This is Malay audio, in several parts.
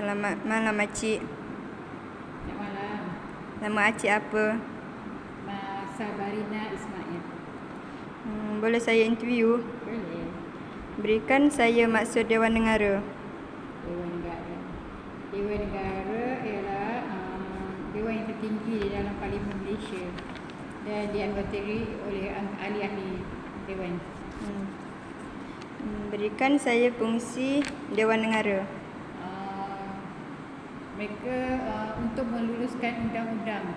Selamat malam Makcik. Selamat malam. Nama Acik apa? Sabarina Ismail. Hmm, boleh saya interview? Boleh. Berikan saya maksud Dewan Negara. Dewan Negara. Dewan Negara ialah um, dewan yang tertinggi di dalam Parlimen Malaysia dan dianggotai oleh ahli-ahli dewan. Hmm. Hmm, Berikan saya fungsi Dewan Negara. Mereka uh, untuk meluluskan undang-undang.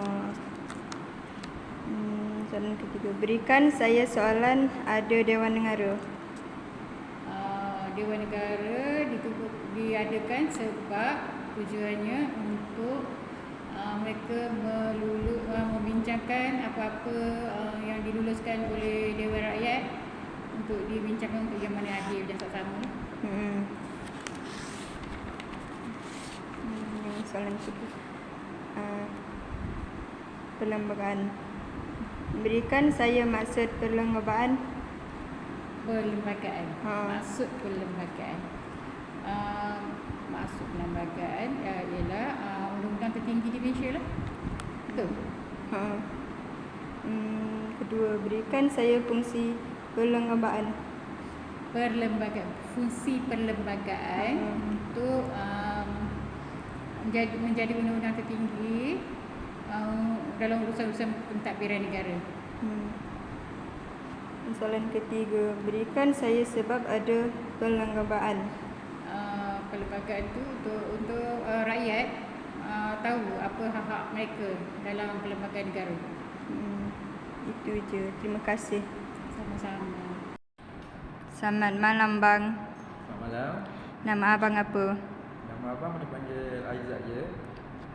Oh. Hmm, soalan ketiga. Berikan saya soalan ada Dewan Negara. Uh, Dewan Negara ditubuh, diadakan sebab tujuannya untuk uh, mereka melulu, uh, membincangkan apa-apa uh, yang diluluskan oleh Dewan Rakyat untuk dibincangkan untuk yang mana adil dan saksama. Hmm. Hmm, soalan kedua. Uh, perlembagaan. Berikan saya maksud perlembagaan. Perlembagaan. Ha. Maksud perlembagaan. Uh, maksud perlembagaan uh, ialah uh, undang-undang tertinggi di Malaysia lah. Betul. Ha. Hmm, kedua, berikan saya fungsi perlembagaan. perlembagaan fungsi perlembagaan Hmm. Menjadi menjadi undang-undang tertinggi um, dalam urusan-urusan pentadbiran negara. Hmm. Soalan ketiga, berikan saya sebab ada perlembagaan. Uh, perlembagaan itu untuk untuk uh, rakyat uh, tahu apa hak-hak mereka dalam perlembagaan negara. Hmm. Itu je. Terima kasih. Sama-sama. Selamat malam bang. Selamat malam. Nama abang apa? Nama abang dipanggil Aizat je.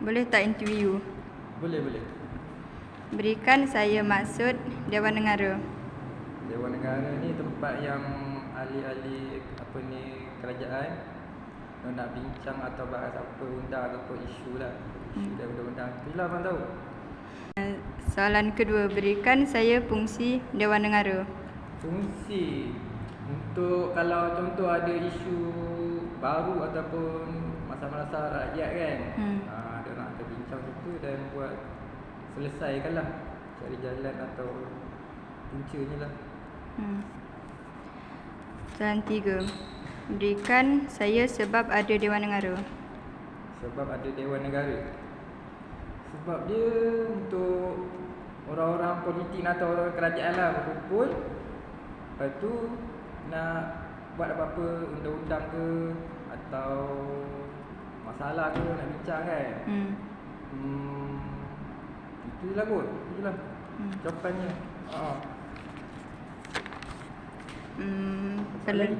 Boleh tak interview? Boleh, boleh. Berikan saya maksud Dewan Negara. Dewan Negara ni tempat yang ahli-ahli apa ni kerajaan nak bincang atau bahas apa undang atau isu lah. Isu dan undang-undang. Itulah abang tahu. Soalan kedua, berikan saya fungsi Dewan Negara. Fungsi untuk kalau contoh ada isu baru ataupun masalah-masalah rakyat kan. Hmm. Ha, dia nak terbincang situ dan buat selesaikan lah. Cari jalan atau puncanya lah. Hmm. Soalan tiga, berikan saya sebab ada Dewan Negara. Sebab ada Dewan Negara Sebab dia untuk Orang-orang politik atau orang kerajaan lah berkumpul Lepas tu Nak buat apa-apa undang-undang ke Atau Masalah ke nak bincang kan Hmm. Hmm Itulah kot Itulah Hmm. Jawapannya Haa Hmm, Apa perle- lagi?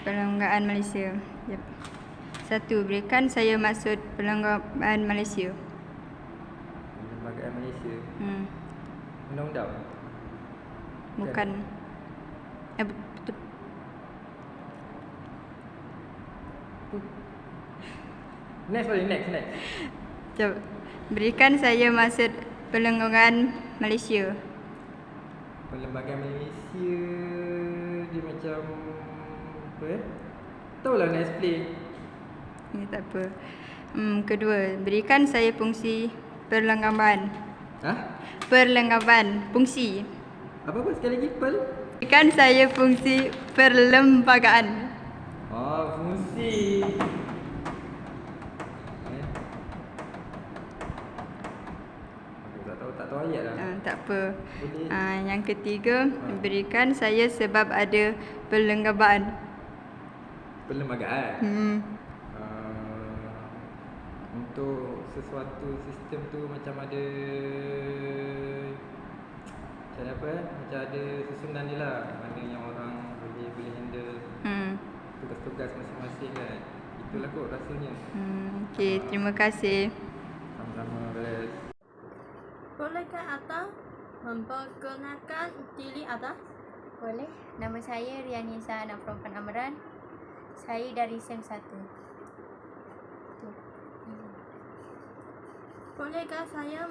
Perlembagaan Malaysia. Yep. Satu, berikan saya maksud Perlembagaan Malaysia. Lembagaan Malaysia Hmm. Undang-undang Bukan. Eh, bet- betul. Next boleh next next Jom. Berikan saya maksud Perlembagaan Malaysia. Perlembagaan Malaysia Dia macam Apa eh Tahu lah nak explain Ini tak apa. Hmm, kedua, berikan saya fungsi perlembagaan. Ha? Perlembagaan, fungsi. Apa-apa sekali lagi Pel Berikan saya fungsi perlembagaan. Tak apa. Ah, yang ketiga, berikan saya sebab ada perlembagaan. Perlembagaan Hmm. uh, Untuk sesuatu sistem tu macam ada Macam apa Macam ada susunan dia lah Mana yang orang boleh boleh handle Hmm. tugas-tugas masing-masing kan Itulah kot rasanya Hmm. Okey, terima kasih. Sama-sama beres Bolehkah Atta memperkenalkan diri Atta? Boleh. Nama saya Rian Nisa anak perempuan Amran. Saya dari SEM 1. Tu. Hmm. Bolehkah saya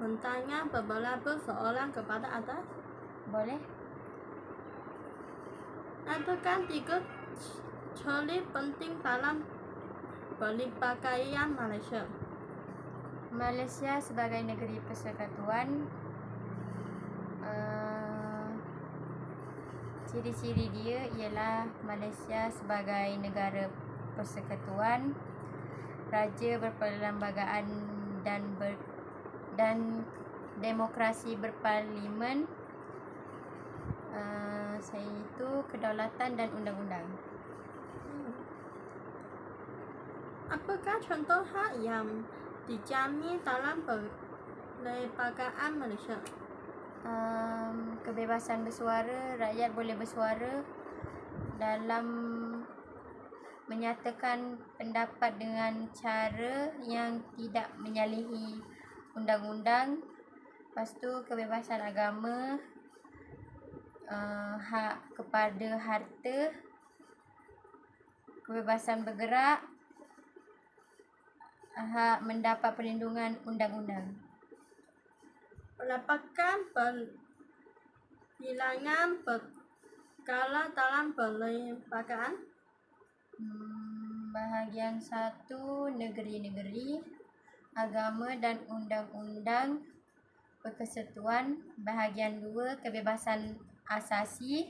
bertanya beberapa soalan kepada Atta? Boleh? Adakah tiga ciri penting dalam peribadatan Malaysia. Malaysia sebagai negeri persekutuan ciri-ciri dia ialah Malaysia sebagai negara persekutuan raja berperlembagaan dan ber, dan demokrasi berparlimen uh, saya itu kedaulatan dan undang-undang Apakah contoh hak yang dijamin dalam peribadatan Malaysia? Um, kebebasan bersuara rakyat boleh bersuara dalam menyatakan pendapat dengan cara yang tidak menyalahi undang-undang. Lepas tu kebebasan agama uh, hak kepada harta kebebasan bergerak hak mendapat perlindungan undang-undang Mendapatkan bilangan perkara dalam peribadatan? Hmm, bahagian satu negeri-negeri, agama dan undang-undang persekutuan. Bahagian dua kebebasan asasi.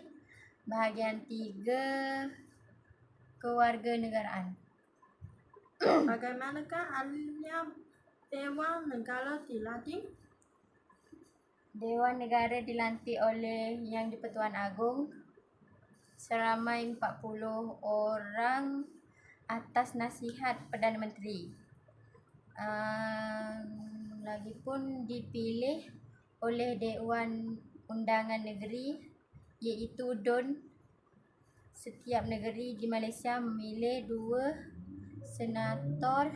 Bahagian tiga kewarganegaraan. Bagaimanakah alihnya Dewan Negara dilatih? Dewan Negara dilantik oleh Yang di-Pertuan Agong seramai 40 orang atas nasihat Perdana Menteri. Um, lagipun dipilih oleh Dewan Undangan Negeri iaitu DUN setiap negeri di Malaysia memilih dua senator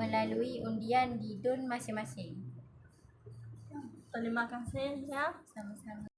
melalui undian di DUN masing-masing. Terima kasih ya. Sama-sama.